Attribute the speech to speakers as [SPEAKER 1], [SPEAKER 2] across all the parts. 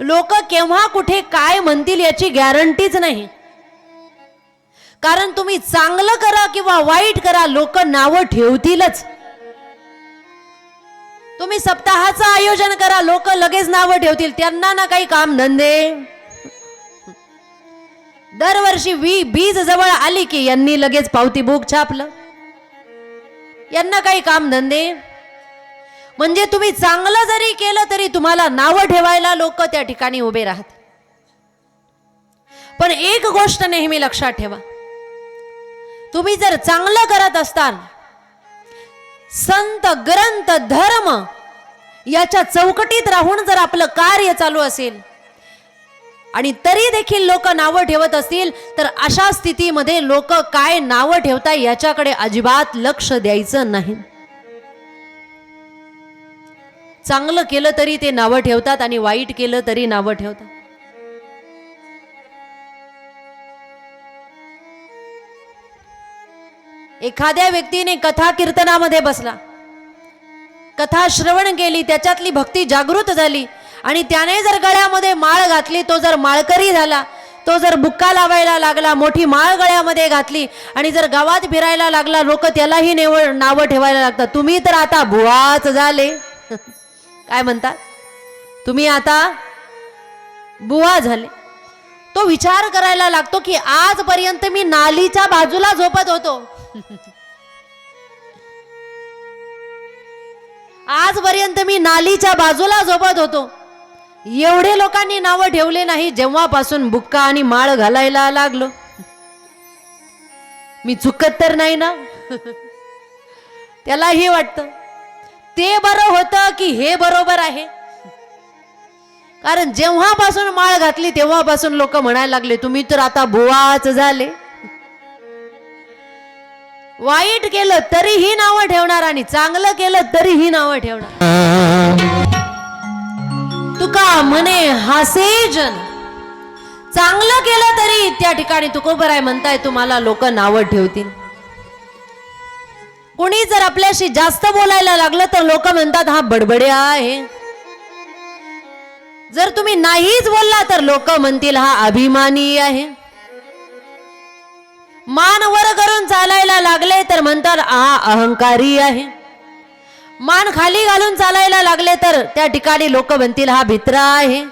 [SPEAKER 1] लोक केव्हा कुठे काय म्हणतील याची गॅरंटीच नाही. कारण तुम्ही चांगलं करा किंवा वाईट करा लोक नावं ठेवतीलच. तुम्ही सप्ताहाचं आयोजन करा लोक लगेच नावं ठेवतील. त्यांना ना काही काम धंदे. दरवर्षी वी बीज जवळ आली की यांनी लगेच पावती बुक छापलं. यांना काही काम धंदे. म्हणजे तुम्ही चांगलं जरी केलं तरी तुम्हाला नावं ठेवायला लोक त्या ठिकाणी उभे राहत पण एक गोष्ट नेहमी लक्षात ठेवा. तुम्ही जर चांगलं करत असताल संत ग्रंथ धर्म याच्या चौकटीत राहून जर आपलं कार्य चालू असेल आणि तरी देखील लोक नावं ठेवत असतील तर अशा स्थितीमध्ये लोक काय नावं ठेवताय याच्याकडे अजिबात लक्ष द्यायचं नाही. चांगलं केलं तरी ते नावं ठेवतात आणि वाईट केलं तरी नावं ठेवतात. एखाद्या व्यक्तीने कथा कीर्तनामध्ये बसला. कथा श्रवण केली त्याच्यातली भक्ती जागृत झाली आणि त्याने जर गळ्यामध्ये माळ घातली तो जर माळकरी झाला तो जर बुक्का लावायला लागला मोठी माळ गळ्यामध्ये घातली आणि जर गावात फिरायला लागला लोक त्यालाही नेव नावं ठेवायला लागतात. तुम्ही तर आता भुवाच झाले. काय म्हणतात? तुम्ही आता बुवा झाले. तो विचार करायला लागतो की आजपर्यंत मी नालीच्या बाजूला झोपत होतो. आजपर्यंत मी नालीच्या बाजूला झोपत होतो. एवढे लोकांनी नावं ठेवले नाही जेव्हापासून बुक्का आणि माळ घालायला लागलो. मी चुकत तर नाही ना? त्यालाही वाटतं. ते बरं होतं की हे बरोबर आहे. कारण जेव्हापासून माळ घातली तेव्हापासून लोक म्हणायला लागले तुम्ही तर आता बुवाच झाले. वाईट केलं तरीही नावं ठेवणार आणि चांगलं केलं तरीही नावं ठेवणार. तुका म्हणे हासे जन. चांगलं केलं तरी त्या ठिकाणी तुकोबराय म्हणताय तुम्हाला लोक नावं ठेवतील. कुणी जर आपल्याशी जास्त बोलायला लागलं तर लोक म्हणतात हा बडबड्या आहे. जर तुम्ही नाहीच बोलला तर लोक म्हणतील हा अभिमानी आहे. मान वर करून चालायला लागले तर म्हणतात हा अहंकारी आहे. मान खाली घालून चालायला लागले तर त्या ठिकाणी लोक म्हणतील हा भित्रा आहे.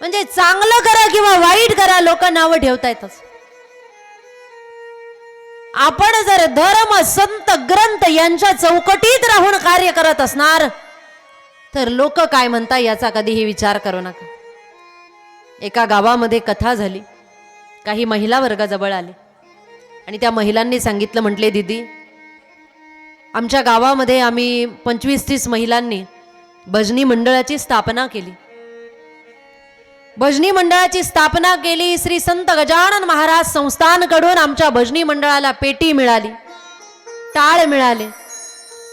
[SPEAKER 1] म्हणजे चांगलं करा किंवा वाईट करा लोक नावं ठेवतायतच. आपण जर धर्म संत ग्रंथ यांच्या चौकटीत राहून कार्य करत असणार तर लोक काय म्हणता याचा कधीही विचार करू नका. एका गावामध्ये कथा झाली. काही महिला वर्गाजवळ आले. आणि त्या महिलांनी सांगितलं म्हटले दीदी आमच्या गावामध्ये आम्ही पंचवीस तीस महिलांनी भजनी मंडळाची स्थापना केली. भजनी मंडळाची स्थापना केली. श्री संत गजानन महाराज संस्थानकडून आमच्या भजनी मंडळाला पेटी मिळाली टाळ मिळाले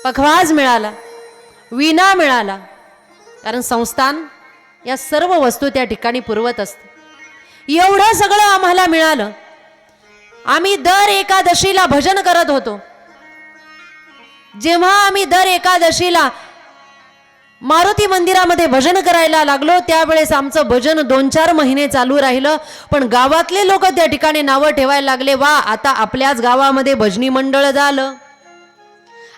[SPEAKER 1] पखवाज मिळाला विना मिळाला. कारण संस्थान या सर्व वस्तू त्या ठिकाणी पुरवत असते. एवढं सगळं आम्हाला मिळालं. आम्ही दर एकादशीला भजन करत होतो. जेव्हा आम्ही दर एकादशीला मारुती मंदिरामध्ये भजन करायला लागलो. त्यावेळेस आमचं भजन दोन चार महिने चालू राहिलं. पण गावातले लोक त्या ठिकाणी नावं ठेवायला लागले वा आता आपल्याच गावामध्ये भजनी मंडळ झालं.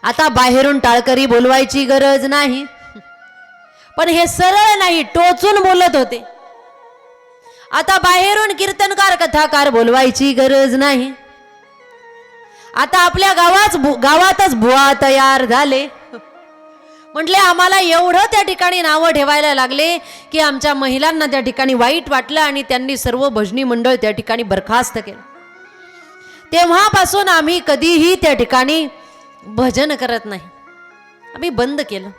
[SPEAKER 1] आता बाहेरून टाळकरी बोलवायची गरज नाही. पण हे सरळ नाही टोचून बोलत होते. आता बाहेरून कीर्तनकार कथाकार बोलवायची गरज नाही. आता आपल्या गावात गावातच भुवा तयार झाले. म्हटले आम्हाला एवढं त्या ठिकाणी नावं ठेवायला लागले की आमच्या महिलांना त्या ठिकाणी वाईट वाटलं आणि त्यांनी सर्व भजनी मंडळ त्या ठिकाणी बरखास्त केलं. तेव्हापासून आम्ही कधीही त्या ठिकाणी भजन करत नाही. आम्ही बंद केलं.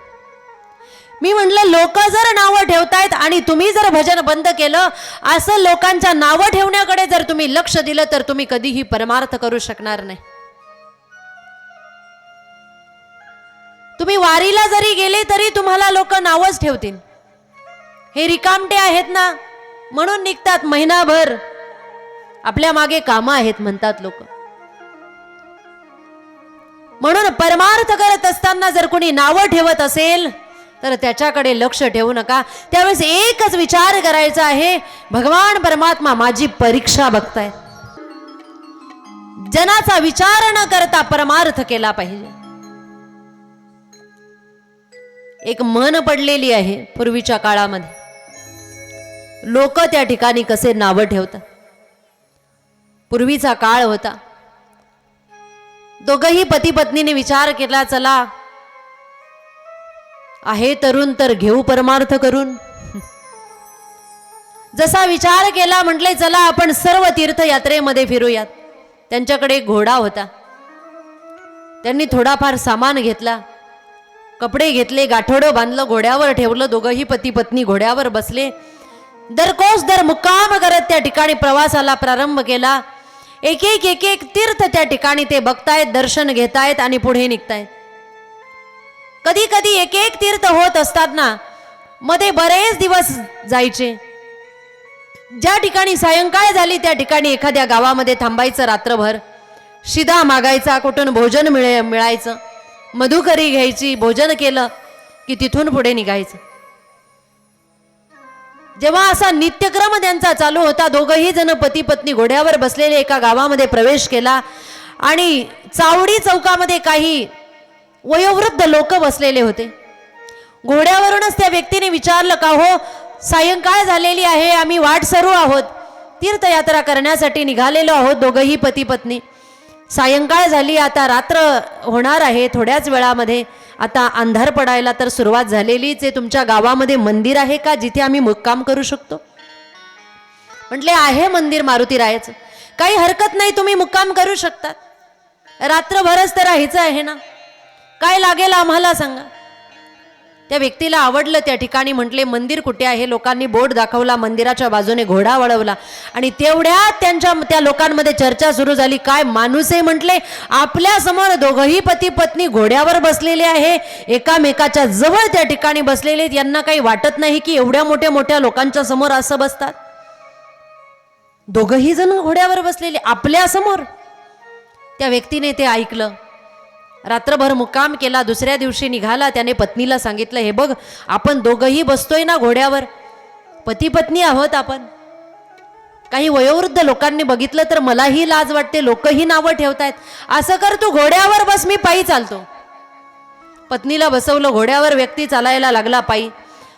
[SPEAKER 1] मी म्हटलं लोक जर नावं ठेवतायत आणि तुम्ही जर भजन बंद केलं असं लोकांच्या नावं ठेवण्याकडे जर तुम्ही लक्ष दिलं तर तुम्ही कधीही परमार्थ करू शकणार नाही. तुम्ही वारीला जरी गेले तरी तुम्हाला लोक नावच ठेवतील. हे रिकामटे आहेत ना म्हणून निघतात महिनाभर. आपल्या मागे कामं आहेत म्हणतात लोक. म्हणून परमार्थ करत असताना जर कोणी नावं ठेवत असेल तर त्याच्याकडे लक्ष ठेवू नका. त्यावेळेस एकच विचार करायचा आहे भगवान परमात्मा माझी परीक्षा बघताय जनाचा विचार न करता परमार्थ केला पाहिजे. एक मन पडलेली आहे पूर्वीच्या काळामध्ये. लोक त्या ठिकाणी कसे नावं ठेवतात? पूर्वीचा काळ होता. दोघही पती पत्नीने विचार केला चला आहे तरुण तर घेऊ परमार्थ करून. जसा विचार केला म्हटले चला आपण सर्व तीर्थयात्रेमध्ये फिरूयात. त्यांच्याकडे घोडा होता. त्यांनी थोडाफार सामान घेतला. कपडे घेतले गाठोडं बांधलं घोड्यावर ठेवलं दोघंही पती पत्नी घोड्यावर बसले. दर कोस दर मुक्काम करत त्या ठिकाणी प्रवासाला प्रारंभ केला. एक एक एक एक तीर्थ त्या ठिकाणी ते बघतायत दर्शन घेतायत आणि पुढे निघतायत. कधी कधी एक एक तीर्थ होत असतात ना मध्ये बरेच दिवस जायचे. ज्या ठिकाणी सायंकाळ झाली त्या ठिकाणी एखाद्या गावामध्ये थांबायचं रात्रभर. शिदा मागायचा कुठून भोजन मिळे मिळायचं. मधुकरी घ्यायची भोजन केलं की तिथून पुढे निघायचं. जेव्हा असा नित्यक्रम त्यांचा चालू होता दोघही जण पती पत्नी घोड्यावर बसलेले एका गावामध्ये प्रवेश केला आणि चावडी चौकामध्ये काही वयोवृद्ध लोक बसलेले होते. घोड्यावरूनच त्या व्यक्तीने विचारलं का हो सायंकाळ झालेली आहे आम्ही वाट सरू आहोत. तीर्थयात्रा करण्यासाठी निघालेलो आहोत दोघही पती पत्नी सायंकाळ झाली आता रात्र होणार आहे थोड्याच वेळामध्ये. आता अंधार पडायला तर सुरुवात झालेलीच आहे. तुमच्या गावामध्ये मंदिर आहे का जिथे आम्ही मुक्काम करू शकतो? म्हटले आहे मंदिर मारुती रायाचं. काही हरकत नाही तुम्ही मुक्काम करू शकतात. रात्रभरच तर राहायचं आहे ना? काय लागेल आम्हाला सांगा? त्या व्यक्तीला आवडलं त्या ठिकाणी म्हटले मंदिर कुठे आहे? लोकांनी बोर्ड दाखवला मंदिराच्या बाजूने घोडा वळवला. आणि तेवढ्या त्यांच्या त्या लोकांमध्ये चर्चा सुरू झाली. काय माणूस आहे? म्हटले आपल्यासमोर दोघंही पती पत्नी घोड्यावर बसलेले आहे. एकामेकाच्या जवळ त्या ठिकाणी बसलेले आहेत. यांना काही वाटत नाही की एवढ्या मोठ्या मोठ्या लोकांच्या समोर असं बसतात. दोघही जण घोड्यावर बसलेले आपल्यासमोर त्या व्यक्तीने ते ऐकलं. रात्रभर मुक्काम केला दुसऱ्या दिवशी निघाला त्याने पत्नीला सांगितलं हे बघ आपण दोघंही बसतोय ना घोड्यावर. पती पत्नी आहोत आपण. काही वयोवृद्ध लोकांनी बघितलं तर मलाही लाज वाटते लोकही नावं ठेवतायत. असं कर तू घोड्यावर बस मी पायी चालतो. पत्नीला बसवलं घोड्यावर व्यक्ती चालायला लागला पायी.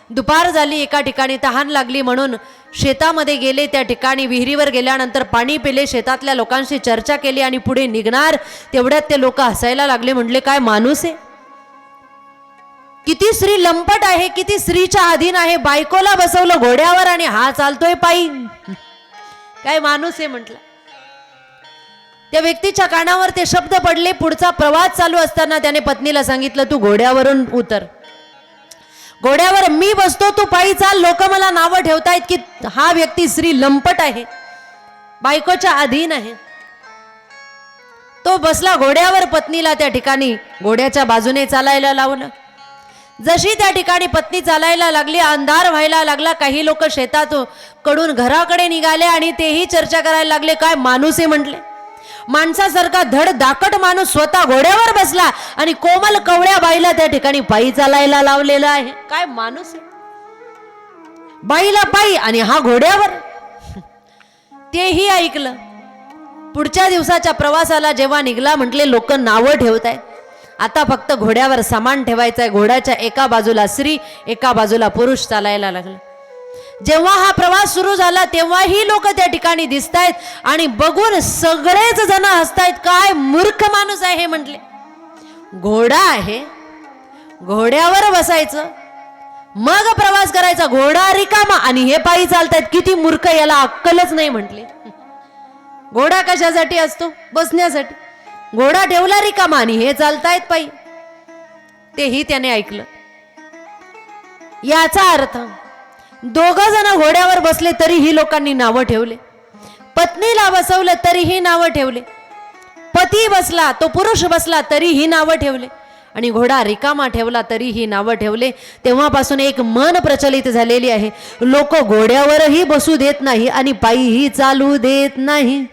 [SPEAKER 1] दुपार झाली एका ठिकाणी तहान लागली म्हणून शेतामध्ये गेले. त्या ठिकाणी विहिरीवर गेल्यानंतर पाणी पिले. शेतातल्या लोकांशी चर्चा केली आणि पुढे निघणार. तेवढ्यात ते लोक हसायला लागले. म्हटले काय माणूस आहे? किती स्त्री लंपट आहे किती स्त्रीच्या अधीन आहे. बायकोला बसवलं घोड्यावर आणि हा चालतोय पायी. काय माणूस आहे? म्हटलं. त्या व्यक्तीच्या कानावर ते शब्द पडले. पुढचा प्रवास चालू असताना त्याने पत्नीला सांगितलं तू घोड्यावरून उतर. घोड्यावर मी बसतो तू पायी चाल. लोक मला नावं ठेवतायत की हा व्यक्ती श्री लंपट आहे. बायकोच्या अधीन आहे. तो बसला घोड्यावर पत्नीला त्या ठिकाणी घोड्याच्या बाजूने चालायला लावलं. जशी त्या ठिकाणी पत्नी चालायला लागली अंधार व्हायला लागला काही लोक शेतात कडून घराकडे निघाले आणि तेही चर्चा करायला लागले काय माणूस आहे म्हटले. माणसासारखा धड दाकट माणूस स्वतः घोड्यावर बसला आणि कोमल कवळ्या बाईला त्या ठिकाणी पायी चालायला लावलेला आहे. काय माणूस आहे? बाईला पायी आणि हा घोड्यावर. तेही ऐकलं. पुढच्या दिवसाच्या प्रवासाला जेव्हा निघला म्हटले लोक नावं ठेवत आहेत आता फक्त घोड्यावर सामान ठेवायचं आहे घोड्याच्या एका बाजूला स्त्री एका बाजूला पुरुष चालायला लागला. जेव्हा हा प्रवास सुरू झाला तेव्हाही लोक त्या ठिकाणी दिसत आहेत आणि बघून सगळेच जण हसतायत. काय मूर्ख माणूस आहे हे म्हटले. घोडा आहे. घोड्यावर बसायचं. मग प्रवास करायचा. घोडा रिकामा. आणि हे पायी चालतायत. किती मूर्ख याला अक्कलच नाही म्हटले. घोडा कशासाठी असतो? बसण्यासाठी. घोडा ठेवला रिकामा. आणि हे चालतायत पायी. तेही त्याने ऐकलं. याचा अर्थ दोघं जण घोड्यावर बसले तरीही लोकांनी नावं ठेवले. पत्नीला बसवलं तरीही नावं ठेवले. पती बसला तो पुरुष बसला तरीही नावं ठेवले. आणि घोडा रिकामा ठेवला तरीही नावं ठेवले. तेव्हापासून एक मन प्रचलित झालेली आहे. लोक घोड्यावरही बसू देत नाही आणि पायीही चालू देत नाही.